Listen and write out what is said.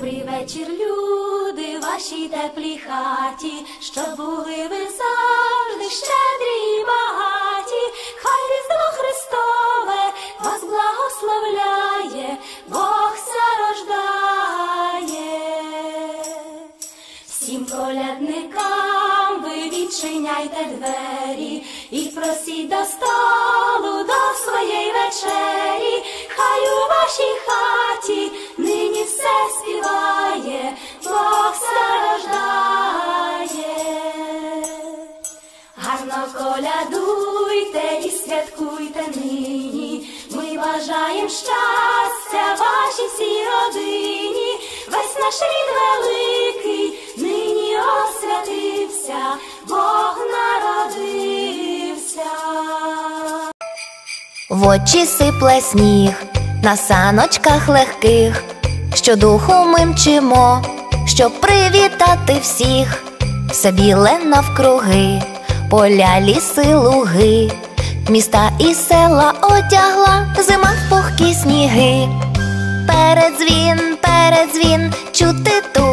Добрий вечір, люди, вашій теплій хаті, щоб були ви завжди щедрі і багаті, хай різдво Христове вас благословляє, Бог ся рождає. Всім колядникам ви відчиняйте двері і просіть до столу до своєї вечері, хай Гарно колядуйте і святкуйте нині. Ми бажаєм щастя вашій всій родині. Весь наш рід великий нині освятився, Бог народився. В очі сипле сніг на саночках легких, щодуху ми мчимо, щоб привітати всіх, все біле навкруги, поля, ліси, луги, міста і села одягла зима в пухкі сніги. Передзвін, передзвін, чути тут